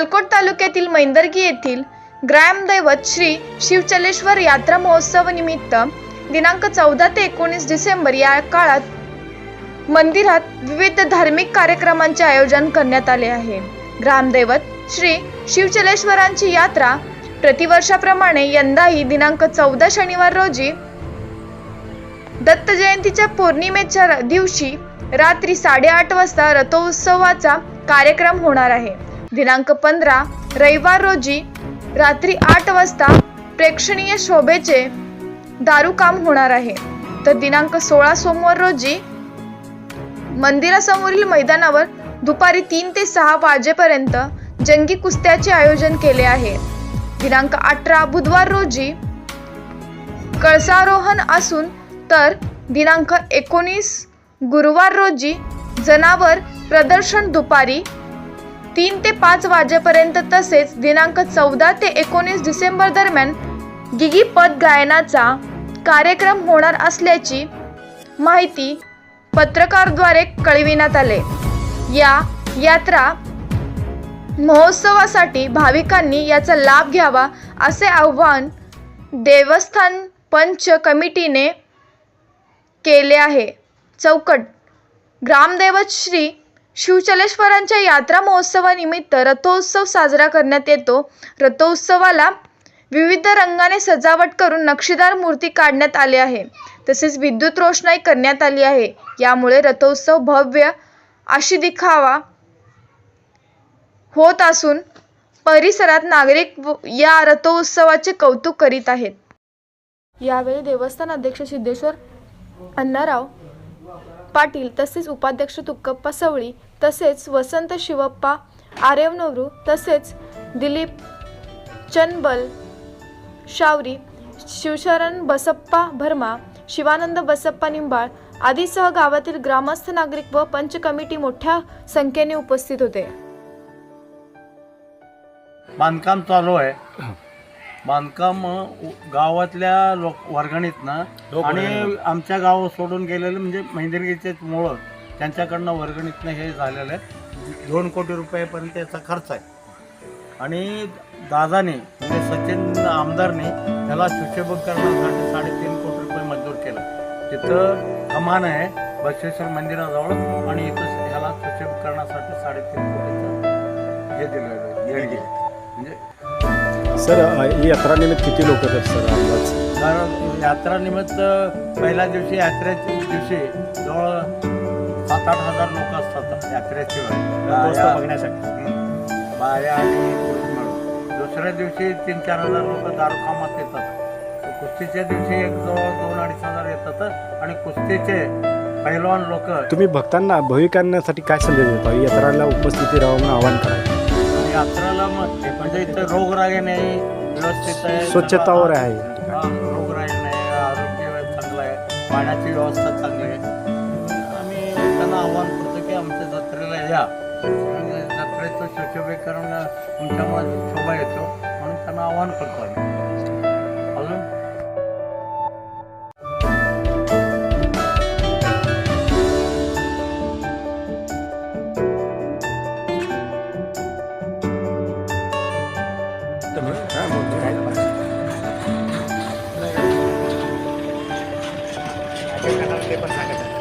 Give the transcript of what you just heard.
अक्कलकोट तालुक्यातील मैंदर्गी येथील ग्रामदैवत श्री शिवचलेश्वर यात्रा महोत्सव निमित्त दिनांक चौदा ते एकोणीस डिसेंबर या काळात मंदिरात विविध धार्मिक कार्यक्रमांचे आयोजन करण्यात आले आहे. ग्रामदैवत श्री शिवचलेश्वरांची यात्रा प्रतिवर्षाप्रमाणे यंदाही दिनांक चौदा शनिवार रोजी दत्त जयंतीच्या पौर्णिमेच्या दिवशी रात्री साडेआठ वाजता रथोत्सवाचा कार्यक्रम होणार आहे. दिनांक पंधरा रविवार रोजी रात्री आठ वाजता प्रेक्षणीय शोभेचे दारू काम होणार आहे. तर दिनांक सोळा सोमवार रोजी मंदिरासमोरील मैदानावर दुपारी तीन ते सहा वाजेपर्यंत जंगी कुस्त्याचे आयोजन केले आहे. दिनांक अठरा बुधवार रोजी कळसारोहण असून तर दिनांक एकोणीस गुरुवार रोजी जनावर प्रदर्शन दुपारी तीन ते पाच वाजेपर्यंत तसेच दिनांक चौदा ते एकोणीस डिसेंबर दरम्यान गिगी पद गायनाचा कार्यक्रम होणार असल्याची माहिती पत्रकारद्वारे कळविण्यात आले. या यात्रा महोत्सवासाठी भाविकांनी याचा लाभ घ्यावा असे आवाहन देवस्थान पंच कमिटीने केले आहे. चौकट. ग्रामदैवत श्री शिवचलेश्वरांच्या यात्रा महोत्सवानिमित्त रथोत्सव साजरा करण्यात येतो. रथोत्सवाला विविध रंगाने सजावट करून नक्षीदार मूर्ती काढण्यात आली आहे. तसेच विद्युत रोषणाई करण्यात आली आहे. यामुळे रथोत्सव भव्य अशी दिखावा होत असून परिसरात नागरिक व- या रथोत्सवाचे कौतुक करीत आहेत. यावेळी देवस्थान अध्यक्ष सिद्धेश्वर अण्णाराव पाटील तसेच उपाध्यक्ष तुक्कप्पा सवळी तसेच वसंत शिवप्पा आर्यवनवरू तसेच दिलीप चनबल शावरी शिवशरण बसप्पा भरमा शिवानंद बसप्पा निंबाळ आदीसह गावातील ग्रामस्थ नागरिक व पंच कमिटी मोठ्या संख्येने उपस्थित होते. बांधकाम चालू आहे. बांधकाम गावातल्या लोक वर्गणीतनं आणि आमच्या गाव सोडून गेलेले म्हणजे महिंद्रगीचे मुळं त्यांच्याकडनं वर्गणीतनं हे झालेलं आहे. दोन कोटी रुपयापर्यंत याचा खर्च आहे. आणि दादाने म्हणजे सचिन आमदारने त्याला सुशोभक करण्यासाठी साडेतीन कोटी रुपये मंजूर केलं. तिथं कमान आहे बसवेश्वर मंदिराजवळ आणि इथं ह्याला सुशोभ करण्यासाठी साडेतीन कोटीचं हे दिलेलं आहे. देणगी म्हणजे सर अ, ही यात्रा निमित्त किती लोक आहेत सर अंदाज कारण यात्रानिमित्त पहिल्या दिवशी यात्रेच्या दिवशी जवळ सात आठ हजार लोक असतात यात्रेशिवाय रथोत्सव बाया- बघण्यासाठी. हं. बाया आणि पुरुष मिळून दुसऱ्या दिवशी तीन चार हजार लोक दारू कामात येतात. कुस्तीच्या दिवशी एक जवळ दोन अडीच हजार येतात आणि कुस्तीचे पैलवान लोक तुम्ही भक्तांना भाविकांसाठी काय संदेश देता? यात्राला उपस्थिती राहा म्हणून आवाहन करा. यात्रेला मग म्हणजे इथं रोगराई नाही व्यवस्थित आहे स्वच्छतावर आहे. हा, रोगराई नाही आरोग्य चांगलं आहे पाण्याची व्यवस्था चांगली आहे. आम्ही त्यांना आव्हान करतो की आमच्या जत्रेला या. म्हणजे जत्रेचं सुशोभीकरण तुमच्यामध्ये शोभा येतो म्हणून त्यांना आव्हान करतो आम्ही. boleh pasangkan.